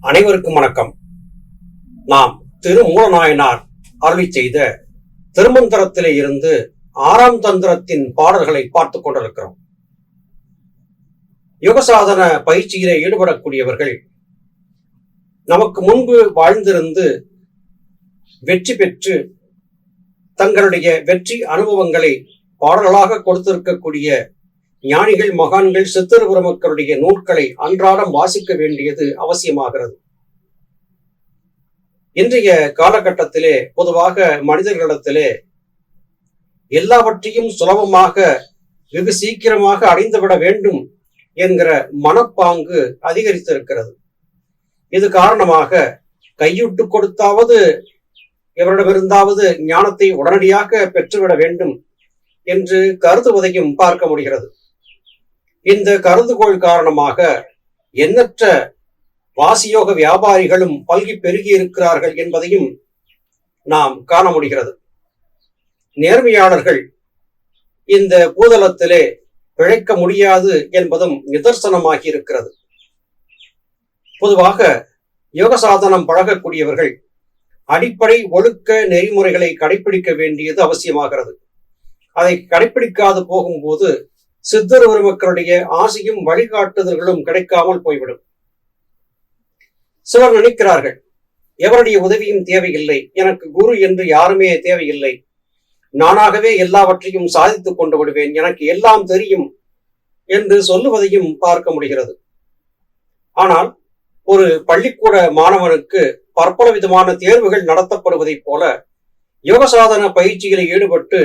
அனைவருக்கும் வணக்கம். நாம் திருமூலநாயனார் அருளி செய்த திருமந்திரத்திலே இருந்து ஆறாம் தந்திரத்தின் பாடல்களை பார்த்து கொண்டிருக்கிறோம். யுகசாதன பயிற்சியிலே ஈடுபடக்கூடியவர்கள் நமக்கு முன்பு வாழ்ந்திருந்து வெற்றி பெற்று தங்களுடைய வெற்றி அனுபவங்களை பாடல்களாக கொடுத்திருக்கக்கூடிய ஞானிகள் மகான்கள் சித்தர் பெருமக்களுடைய நூல்களை அன்றாடம் வாசிக்க வேண்டியது அவசியமாகிறது. இன்றைய காலகட்டத்திலே பொதுவாக மனிதர்களிடத்திலே எல்லாவற்றையும் சுலபமாக வெகு சீக்கிரமாக அடைந்துவிட வேண்டும் என்கிற மனப்பாங்கு அதிகரித்திருக்கிறது. இது காரணமாக கையுட்டு கொடுத்தாவது எவரிடமிருந்தாவது ஞானத்தை உடனடியாக பெற்றுவிட வேண்டும் என்று கருதுவதையும் பார்க்க முடிகிறது. இந்த கருதுகோள் காரணமாக எண்ணற்ற வாசியோக வியாபாரிகளும் பல்கி பெருகி இருக்கிறார்கள் என்பதையும் நாம் காண முடிகிறது. நேர்மையாளர்கள் இந்த பூதளத்திலே பிழைக்க முடியாது என்பதும் நிதர்சனமாகி இருக்கிறது. பொதுவாக யோக சாதனம் பழகக்கூடியவர்கள் அடிப்படை ஒழுக்க நெறிமுறைகளை கடைபிடிக்க வேண்டியது அவசியமாகிறது. அதை கடைபிடிக்காது போகும்போது சித்தர் மக்களுடைய ஆசையும் வழிகாட்டுதல்களும் கிடைக்காமல் போய்விடும். சிலர் நினைக்கிறார்கள் எவருடைய உதவியும் தேவையில்லை. எனக்கு குரு என்று யாருமே தேவையில்லை. நானாகவே எல்லாவற்றையும் சாதித்துக் கொண்டு விடுவேன். எனக்கு எல்லாம் தெரியும் என்று சொல்லுவதையும் பார்க்க முடிகிறது. ஆனால் ஒரு பள்ளிக்கூட மாணவனுக்கு பற்பல விதமான தேர்வுகள் நடத்தப்படுவதைப் போல யோகசாதன பயிற்சியில் ஈடுபட்டு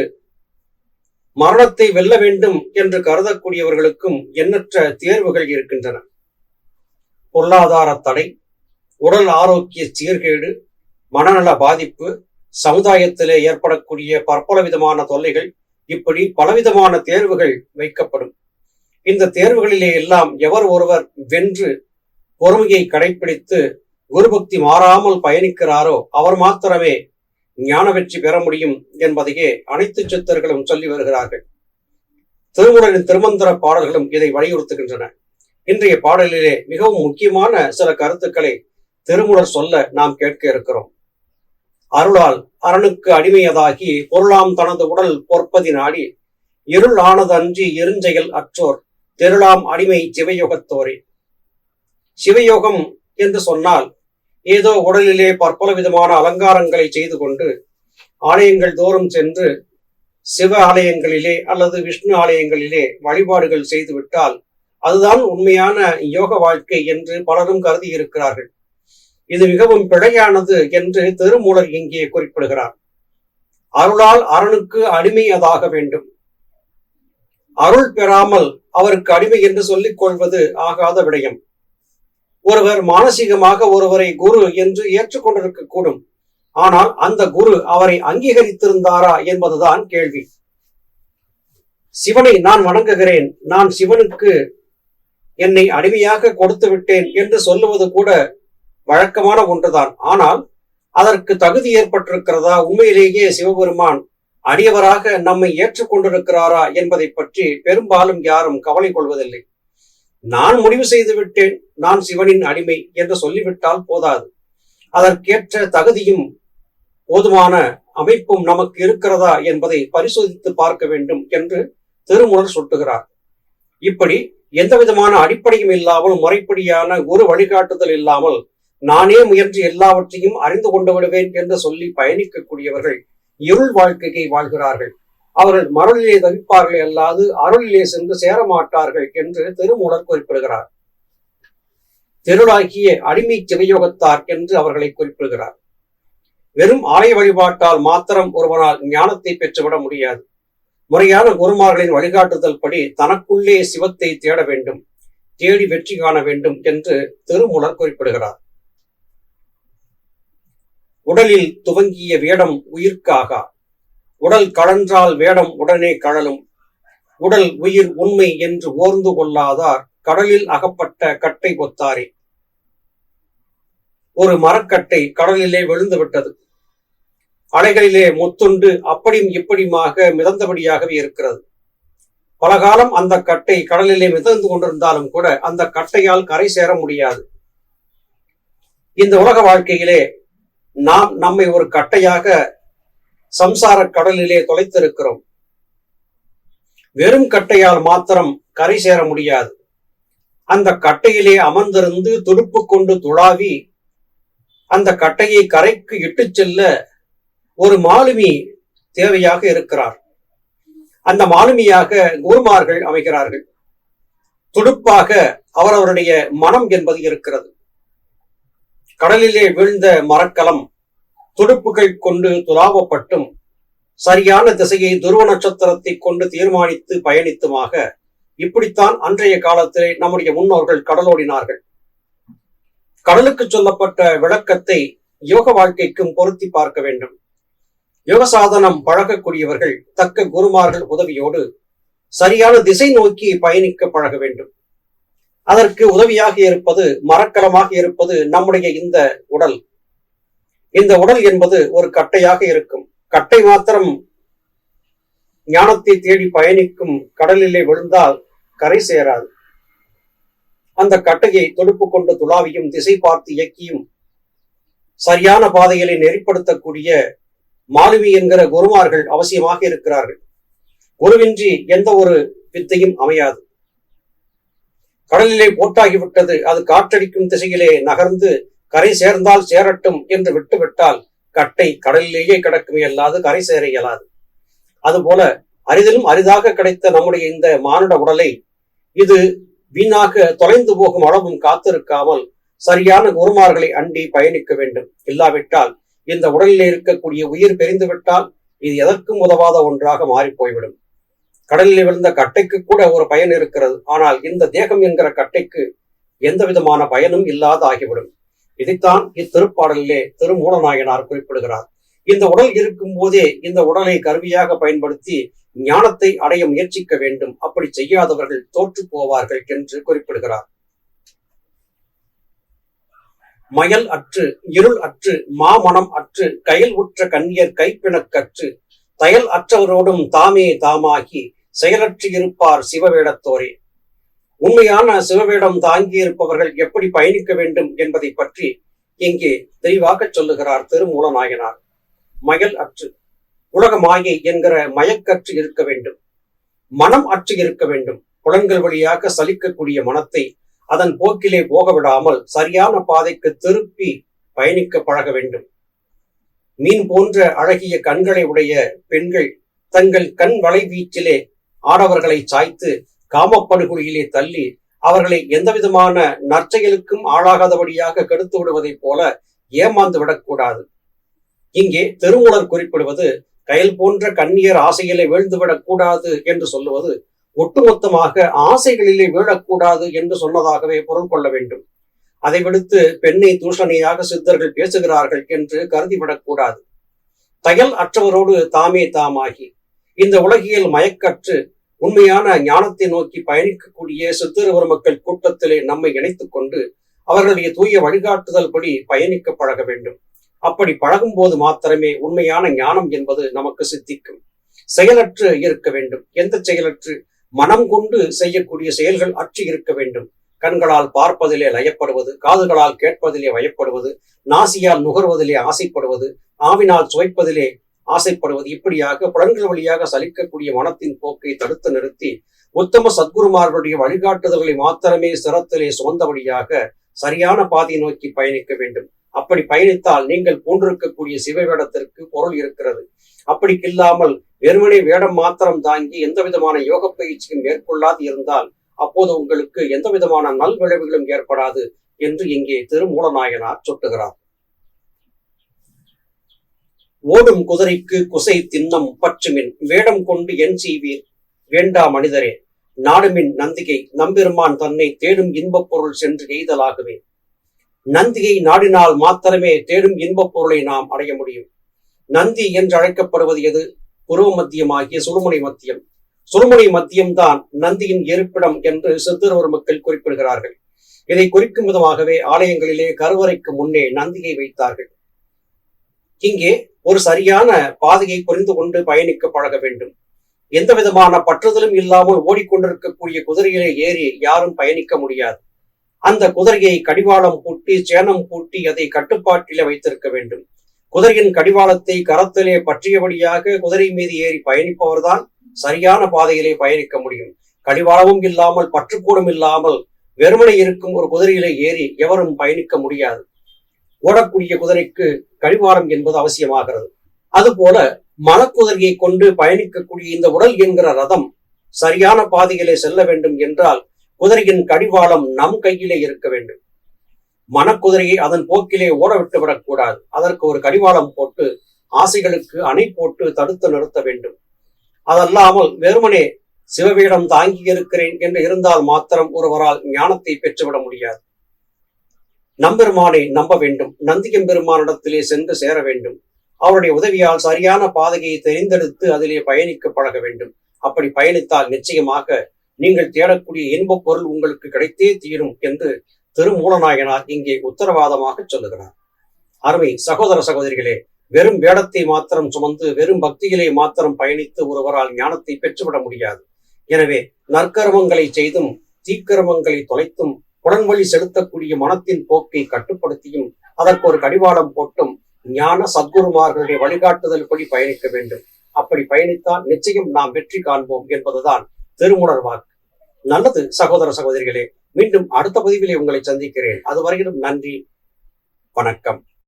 மரணத்தை வெல்ல வேண்டும் என்று கருதக்கூடியவர்களுக்கும் எண்ணற்ற தேர்வுகள் இருக்கின்றன. பொருளாதார தடை உடல் ஆரோக்கிய சீர்கேடு மனநல பாதிப்பு சமுதாயத்திலே ஏற்படக்கூடிய பற்பல விதமான தொல்லைகள் இப்படி பலவிதமான தேர்வுகள் வைக்கப்படும். இந்த தேர்வுகளிலே எல்லாம் எவர் ஒருவர் வென்று பொறுமையை கடைபிடித்து குருபக்தி மாறாமல் பயணிக்கிறாரோ அவர் மாத்திரமே ஞான வெற்றி பெற முடியும் என்பதையே அனைத்து சித்தர்களும் சொல்லி வருகிறார்கள். திருமுறையின் திருமந்திர பாடல்களும் இதை வலியுறுத்துகின்றன. இன்றைய பாடலிலே மிகவும் முக்கியமான சில கருத்துக்களை திருமுடர் சொல்ல நாம் கேட்க இருக்கிறோம். அருளால் அரணுக்கு அடிமையதாகி பொருளாம் தனது உடல் பொற்பதி நாடி இருள் ஆனதன்றி எருஞ்செயல் அற்றோர் தெருளாம் அடிமை சிவயோகத்தோரே. சிவயோகம் என்று சொன்னால் ஏதோ உடலிலே பற்பல விதமான அலங்காரங்களை செய்து கொண்டு ஆலயங்கள் தோறும் சென்று சிவ ஆலயங்களிலே அல்லது விஷ்ணு ஆலயங்களிலே வழிபாடுகள் செய்துவிட்டால் அதுதான் உண்மையான யோக வாழ்க்கை என்று பலரும் கருதி இருக்கிறார்கள். இது மிகவும் பிழையானது என்று திருமூலர் இங்கே குறிப்பிடுகிறார். அருளால் அரணுக்கு அடிமையதாக வேண்டும். அருள் பெறாமல் அவருக்கு அடிமை என்று சொல்லிக் கொள்வது ஆகாத விடயம். ஒருவர் மானசீகமாக ஒருவரை குரு என்று ஏற்றுக்கொண்டிருக்க கூடும் ஆனால் அந்த குரு அவரை அங்கீகரித்திருந்தாரா என்பதுதான் கேள்வி. சிவனை நான் வணங்குகிறேன். நான் சிவனுக்கு என்னை அடிமையாக கொடுத்து விட்டேன் என்று சொல்லுவது கூட வழக்கமான ஒன்றுதான். ஆனால் அதற்கு தகுதி ஏற்பட்டிருக்கிறதா? உண்மையிலேயே சிவபெருமான் அடியவராக நம்மை ஏற்றுக்கொண்டிருக்கிறாரா என்பதை பற்றி பெரும்பாலும் யாரும் கவலை கொள்வதில்லை. நான் முடிவு செய்து விட்டேன். நான் சிவனின் அடிமை என்று சொல்லிவிட்டால் போதாது. அதற்கேற்ற தகுதியும் போதுமான அமைப்பும் நமக்கு இருக்கிறதா என்பதை பரிசோதித்து பார்க்க வேண்டும் என்று திருமுறர் சுட்டுகிறார். இப்படி எந்த விதமான அடிப்படையும் இல்லாமல் முறைப்படியான ஒரு வழிகாட்டுதல் இல்லாமல் நானே முயன்று எல்லாவற்றையும் அறிந்து கொண்டு விடுவேன் என்று சொல்லி பயணிக்கக்கூடியவர்கள் இருள் வாழ்க்கையை வாழ்கிறார்கள். அவர்கள் மருளிலே தவிப்பார்கள் அல்லாது அருளிலே சென்று சேரமாட்டார்கள் என்று திருமூலர் குறிப்பிடுகிறார். திருளாகிய அடிமை சிவயோகத்தார் என்று அவர்களை குறிப்பிடுகிறார். வெறும் ஆலய வழிபாட்டால் மாத்திரம் ஒருவனால் ஞானத்தை பெற்றுவிட முடியாது. முறையான குருமார்களின் வழிகாட்டுதல் படி தனக்குள்ளே சிவத்தை தேட வேண்டும் தேடி வெற்றி காண வேண்டும் என்று திருமூலர் குறிப்பிடுகிறார். உடலில் துவங்கிய வேடம் உயிர்க்காகா? உடல் கழன்றால் வேடம் உடனே கழலும். உடல் உயிர் உண்மை என்று ஓர்ந்து கொள்ளாதார் கடலில் அகப்பட்ட கட்டை கொத்தாரே ஒரு மரக்கட்டை கடலிலே விழுந்து விட்டது அலைகளிலே முத்துண்டு அப்படியும் இப்படியுமாக மிதந்தபடியாகவே இருக்கிறது. பல காலம் அந்த கட்டை கடலிலே மிதந்து கொண்டிருந்தாலும் கூட அந்த கட்டையால் கரை சேர முடியாது. இந்த உலக வாழ்க்கையிலே நாம் நம்மை ஒரு கட்டையாக சம்சார கடலிலே தொலைத்திருக்கிறோம். வெறும் கட்டையால் மாத்திரம் கரை சேர முடியாது. அந்த கட்டையிலே அமர்ந்திருந்து துடுப்பு கொண்டு துளாவி அந்த கட்டையை கரைக்கு இட்டுச் செல்ல ஒரு மாலுமி தேவையாக இருக்கிறார். அந்த மாலுமியாக குருமார்கள் அமைகிறார்கள். துடுப்பாக அவரவருடைய மனம் என்பது இருக்கிறது. கடலிலே வீழ்ந்த மரக்கலம் துடுப்புகள் கொண்டு துலாவப்பட்டும். சரியான திசையை துருவ நட்சத்திரத்தை கொண்டு தீர்மானித்து பயணித்துமாக இப்படித்தான் அன்றைய காலத்திலே நம்முடைய முன்னோர்கள் கடலோடினார்கள். கடலுக்கு சொல்லப்பட்ட விளக்கத்தை யோக வாழ்க்கைக்கும் பொருத்தி பார்க்க வேண்டும். யோக சாதனம் பழகக்கூடியவர்கள் தக்க குருமார்கள் உதவியோடு சரியான திசை நோக்கி பயணிக்க பழக வேண்டும். அதற்கு உதவியாக இருப்பது மரக்கலமாக இருப்பது நம்முடைய இந்த உடல். இந்த உடல் என்பது ஒரு கட்டையாக இருக்கும். கட்டை மாத்திரம் ஞானத்தை தேடி பயணிக்கும் கடலிலே விழுந்தால் கரை சேராது. அந்த கட்டையை தொடுப்பு கொண்டு துளாவியும் திசை பார்த்து இயக்கியும் சரியான பாதைகளை நெறிப்படுத்தக்கூடிய மாலுமி என்கிற குருமார்கள் அவசியமாக இருக்கிறார்கள். குருவின்றி எந்த ஒரு வித்தையும் அமையாது. கடலிலே போட்டாகிவிட்டது. அது காற்றடிக்கும் திசையிலே நகர்ந்து கரை சேர்ந்தால் சேரட்டும் என்று விட்டுவிட்டால் கட்டை கடலிலேயே கிடக்குமே அல்லாது கரை சேர இயலாது. அதுபோல அரிதிலும் அரிதாக கிடைத்த நம்முடைய இந்த மானுட உடலை இது வீணாக தொலைந்து போகும் அளவும் காத்திருக்காமல் சரியான குருமார்களை அண்டி பயணிக்க வேண்டும். இல்லாவிட்டால் இந்த உடலில் இருக்கக்கூடிய உயிர் பெரிந்துவிட்டால் இது எதற்கும் உதவாத ஒன்றாக மாறி போய்விடும் கடலில் விழுந்த கட்டைக்கு கூட ஒரு பயன் இருக்கிறது. ஆனால் இந்த தேகம் என்கிற கட்டைக்கு எந்த விதமான பயனும் இல்லாத ஆகிவிடும் இதைத்தான் இத்திருப்பாடலிலே திருமூலநாயனார் குறிப்பிடுகிறார். இந்த உடல் இருக்கும் போதே இந்த உடலை கருவியாக பயன்படுத்தி ஞானத்தை அடைய முயற்சிக்க வேண்டும். அப்படி செய்யாதவர்கள் தோற்று போவார்கள் என்று குறிப்பிடுகிறார். மயல் அற்று இருள் அற்று மாமணம் அற்று கையில் உற்ற கண்ணியர் கைப்பிணக்கற்று தயல் அற்றவரோடும் தாமே தாமாகி செயலற்று இருப்பார் சிவவேடத்தோரே. உண்மையான சிவவேடம் தாங்கி இருப்பவர்கள் எப்படி பயணிக்க வேண்டும் என்பதை பற்றி இங்கே தெளிவாக சொல்லுகிறார் திருமூலநாயனார். மயல் அற்று. உலக மாயை என்கிற மயக்கற்று இருக்க வேண்டும். மனம் அற்று இருக்க வேண்டும். புலன்கள் வழியாக சலிக்கக்கூடிய மனத்தை அதன் போக்கிலே போக விடாமல் சரியான பாதைக்கு திருப்பி பயணிக்க பழக வேண்டும். மீன் போன்ற அழகிய கண்களை உடைய பெண்கள் தங்கள் கண் வலைவீச்சிலே ஆடவர்களை சாய்த்து காமப்படுகொலியிலே தள்ளி அவர்களை எந்த விதமான நற்செயலுக்கும் ஆளாகாதபடியாக கெடுத்து விடுவதைப் போல ஏமாந்து விடக்கூடாது. இங்கே திருமூலர் குறிப்பிடுவது கயல் போன்ற கண்ணியர் ஆசைகளை வீழ்ந்துவிடக் கூடாது என்று சொல்லுவது ஒட்டுமொத்தமாக ஆசைகளிலே வீழக்கூடாது என்று சொன்னதாகவே பொருள் கொள்ள வேண்டும். அதை விடுத்து பெண்ணை தூஷணியாக சித்தர்கள் பேசுகிறார்கள் என்று கருதிவிடக்கூடாது தயல் அற்றவரோடு தாமே தாமாகி இந்த உலகியல் மயக்கற்று உண்மையான ஞானத்தை நோக்கி பயணிக்கக்கூடிய சித்திரவர் மக்கள் கூட்டத்திலே நம்மை இணைத்துக் கொண்டு அவர்களுடைய தூய வழிகாட்டுதல் படி பயணிக்க பழக வேண்டும். அப்படி பழகும் போது மாத்திரமே உண்மையான ஞானம் என்பது நமக்கு சித்திக்கும். செயலற்று இருக்க வேண்டும். எந்த செயலற்று? மனம் கொண்டு செய்யக்கூடிய செயல்கள் அற்று இருக்க வேண்டும். கண்களால் பார்ப்பதிலே லயப்படுவது காதுகளால் கேட்பதிலே வயப்படுவது நாசியால் நுகர்வதிலே ஆசைப்படுவது ஆவினால் சுவைப்பதிலே ஆசைப்படுவது இப்படியாக புலன்கள் வழியாக சலிக்கக்கூடிய மனத்தின் போக்கை தடுத்து நிறுத்தி உத்தம சத்குருமார்களுடைய வழிகாட்டுதல்களை மாத்திரமே சிரத்திலே சுமந்தபடியாக சரியான பாதையை நோக்கி பயணிக்க வேண்டும். அப்படி பயணித்தால் நீங்கள் போன்றிருக்கக்கூடிய சிவ வேடத்திற்கு பொருள் இருக்கிறது. அப்படி இல்லாமல் வெறுமனே வேடம் மாத்திரம் தாங்கி எந்த விதமான யோக பயிற்சியும் மேற்கொள்ளாது இருந்தால் அப்போது உங்களுக்கு எந்த விதமான நல்விளைவுகளும் ஏற்படாது என்று இங்கே திருமூலநாயனார் சுட்டுகிறார். ஓடும் குதிரைக்கு குசை தின்னம் பற்றுமின். வேடம் கொண்டு என் செய்வீர். வேண்டா மனிதரே நாடுமின் நந்திகை நம்பெருமான் தன்னை தேடும் இன்பப் பொருள் சென்று எய்தலாகவே நந்தியை நாடினால் மாத்திரமே தேடும் இன்பப் பொருளை நாம் அடைய முடியும். நந்தி என்று அழைக்கப்படுவது எது? புருவ மத்தியமாகிய சுழுமுனை மத்தியம். சுழுமுனை மத்தியம்தான் நந்தியின் இருப்பிடம் என்று சித்திரவர் மக்கள் குறிப்பிடுகிறார்கள். இதை குறிக்கும் விதமாகவே ஆலயங்களிலே கருவறைக்கு முன்னே நந்தியை வைத்தார்கள். இங்கே ஒரு சரியான பாதையை புரிந்து கொண்டு பயணிக்க பழக வேண்டும். எந்த விதமான பற்றுதலும் இல்லாமல் ஓடிக்கொண்டிருக்கக்கூடிய குதிரையிலே ஏறி யாரும் பயணிக்க முடியாது. அந்த குதிரையை கடிவாளம் பூட்டி சேனம் பூட்டி அதை கட்டுப்பாட்டிலே வைத்திருக்க வேண்டும். குதிரையின் கடிவாளத்தை கரத்திலே பற்றியபடியாக குதிரை மீது ஏறி பயணிப்பவர்தான் சரியான பாதையிலே பயணிக்க முடியும். கடிவாளமும் இல்லாமல் பற்றுக்கூடம் இல்லாமல் வெறுமனை இருக்கும் ஒரு குதிரையிலே ஏறி எவரும் பயணிக்க முடியாது. ஓடக்கூடிய குதிரைக்கு கழிவாரம் என்பது அவசியமாகிறது. அதுபோல மனக்குதிரையை கொண்டு பயணிக்கக்கூடிய இந்த உடல் என்கிற ரதம் சரியான பாதையிலே செல்ல வேண்டும் என்றால் குதிரையின் கடிவாளம் நம் கையிலே இருக்க வேண்டும். மனக்குதிரையை அதன் போக்கிலே ஓட விட்டு விடக்கூடாது. அதற்கு ஒரு கடிவாளம் போட்டு ஆசைகளுக்கு அணை போட்டு தடுத்து நிறுத்த வேண்டும். அதல்லாமல் வெறுமனே சிவவேடம் தாங்கி இருக்கிறேன் என்று இருந்தால் மாத்திரம் ஒருவரால் ஞானத்தை பெற்றுவிட முடியாது. நம்பெருமானை நம்ப வேண்டும். நந்தியம் பெருமானிடத்திலே சென்று சேர வேண்டும். அவருடைய உதவியால் சரியான பாதையை தெரிந்தெடுத்து அதிலே பயணிக்க பழக வேண்டும். அப்படி பயணித்தால் நிச்சயமாக நீங்கள் தேடக்கூடிய இன்பப் பொருள் உங்களுக்கு கிடைத்தே தீரும் என்று திருமூலநாயனார் இங்கே உத்தரவாதமாக சொல்லுகிறார். அருமை சகோதர சகோதரிகளே வெறும் வேடத்தை மாத்திரம் சுமந்து வெறும் பக்தியிலே மாத்திரம் பயணித்து ஒருவரால் ஞானத்தை பெற்றுவிட முடியாது. எனவே நற்கர்மங்களை செய்தும் தீக்கர்மங்களை தொலைத்தும் புலன்வழி செலுத்தக்கூடிய மனத்தின் போக்கை கட்டுப்படுத்தியும் அதற்கு ஒரு கடிவாளம் போட்டும் ஞான சத்குருமார்களுடைய வழிகாட்டுதல் படி பயணிக்க வேண்டும். அப்படி பயணித்தால் நிச்சயம் நாம் வெற்றி காண்போம் என்பதுதான் திருமுணர் வாக்கு நல்லது சகோதர சகோதரிகளே மீண்டும் அடுத்த பதிவிலே உங்களை சந்திக்கிறேன். அதுவரையிலும் நன்றி வணக்கம்.